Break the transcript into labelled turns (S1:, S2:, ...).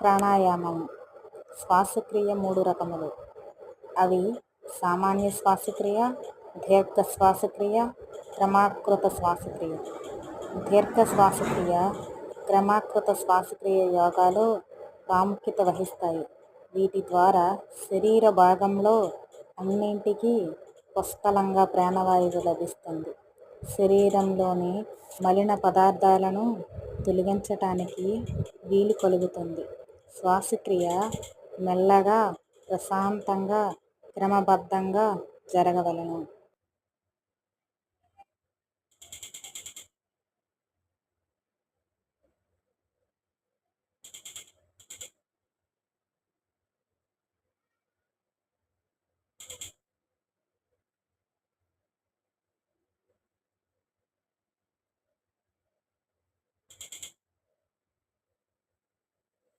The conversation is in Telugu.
S1: ప్రాణాయామం శ్వాసక్రియ మూడు రకములు. అవి సామాన్య శ్వాసక్రియ దీర్ఘ శ్వాసక్రియ క్రమాకృత శ్వాసక్రియ. దీర్ఘ శ్వాసక్రియ క్రమాకృత శ్వాసక్రియ యోగాలో ప్రాముఖ్యత వహిస్తాయి. వీటి ద్వారా శరీర భాగంలో అన్నింటికీ పుష్కలంగా ప్రాణవాయువు లభిస్తుంది. శరీరంలోని మలిన పదార్థాలను తొలగించటానికి వీలు కలుగుతుంది. శ్వాసక్రియ మెల్లగా ప్రశాంతంగా క్రమబద్ధంగా జరగవలెను.